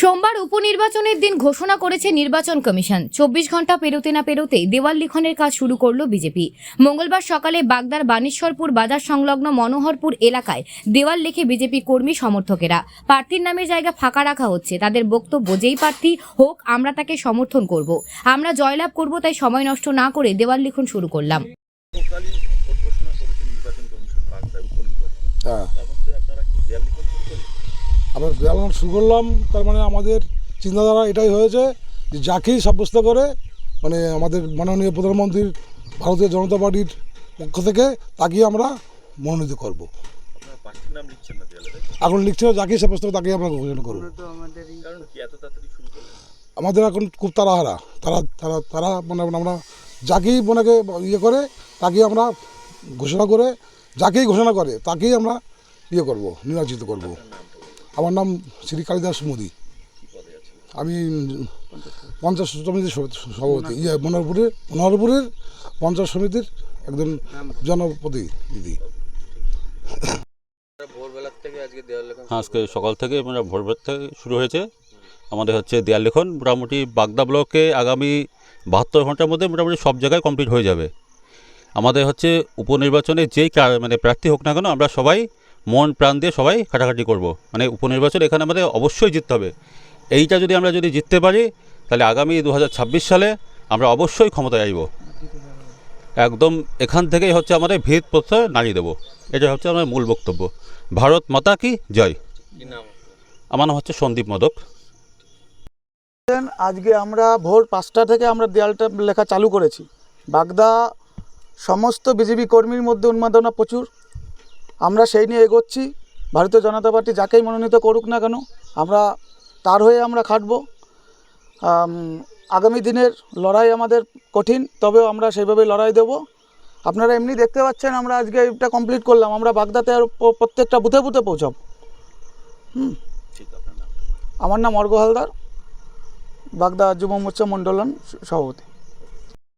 সোমবার উপনির্বাচনের দিন ঘোষণা করেছে নির্বাচন কমিশন। চব্বিশ ঘণ্টা পেরোতে না পেরোতে দেওয়াল লিখনের কাজ শুরু করল বিজেপি। মঙ্গলবার সকালে বাগদার বানেশ্বরপুর বাজার সংলগ্ন মনোহরপুর এলাকায় দেওয়াল লিখে বিজেপি কর্মী সমর্থকেরা। প্রার্থীর নামে জায়গা ফাঁকা রাখা হচ্ছে। তাদের বক্তব্য যেই প্রার্থী হোক আমরা তাকে সমর্থন করব। আমরা জয়লাভ করব তাই সময় নষ্ট না করে দেওয়াল লিখন শুরু করলাম। হ্যাঁ। আমরা দেওয়াল শুরু করলাম তার মানে আমাদের চিন্তাধারা এটাই হয়েছে যে যাকেই সাব্যস্ত করে মানে আমাদের মাননীয় প্রধানমন্ত্রীর ভারতীয় জনতা পার্টির পক্ষ থেকে তাকেই আমরা মনোনীত করব। এখন লিখছে না, যাকেই সাব্যস্ত করে তাকেই আমরা ঘোষণা করব। কারণ কি এত তাড়াতাড়ি শুরু করলেন? আমাদের এখন খুব তাড়াহারা তারা তারা তারা মানে আমরা যাকেই মনেকে ইয়ে করে তাকেই আমরা ঘোষণা করে যাকেই ঘোষণা করে তাকেই আমরা ইয়ে করব নির্বাচিত করব। আমার নাম শ্রী কালিদাস মোদী। আমি পঞ্চায়েত সমিতির সভাপতি- ইয়ে মনোহরপুরের মনোহরপুরের পঞ্চায়েত সমিতির একজন জনপ্রতিনিধি। আজকে সকাল থেকে মানে ভোরভোর থেকে শুরু হয়েছে। আমাদের হচ্ছে দেয়াল লেখন। মোটামুটি বাগদা ব্লকে আগামী বাহাত্তর ঘণ্টার মধ্যে মোটামুটি সব জায়গায় কমপ্লিট হয়ে যাবে। আমাদের হচ্ছে উপনির্বাচনে যেই মানে প্রার্থী হোক না কেন, আমরা সবাই মন প্রাণ দিয়ে সবাই কাটাকাটি করব। মানে উপনির্বাচন এখানে আমাদের অবশ্যই জিততে হবে। এইটা যদি আমরা যদি জিততে পারি, তাহলে আগামী দু হাজার ছাব্বিশ সালে আমরা অবশ্যই ক্ষমতায় আসব। একদম এখান থেকেই হচ্ছে আমাদের ভিত প্রত্যয় নাড়িয়ে দেবো। এটা হচ্ছে আমার মূল বক্তব্য। ভারত মাতা কি? জয়। আমার নাম হচ্ছে সন্দীপ মদক। আজকে আমরা ভোর পাঁচটা থেকে আমরা দেয়ালটা লেখা চালু করেছি। বাগদা, সমস্ত বিজেপি কর্মীর মধ্যে উন্মাদনা প্রচুর। আমরা সেই নিয়ে এগোচ্ছি। ভারতীয় জনতা পার্টি যাকেই মনোনীত করুক না কেন আমরা তার হয়ে আমরা খাটব। আগামী দিনের লড়াই আমাদের কঠিন তবেও আমরা সেইভাবে লড়াই দেব। আপনারা এমনি দেখতে পাচ্ছেন আমরা আজকে এটা কমপ্লিট করলাম। আমরা বাগদাতে আর প্রত্যেকটা বুথে বুথে পৌঁছাব। হুম? আমার নাম অর্ঘ হালদার বাগদা যুব মোর্চা মণ্ডলন সভাপতি।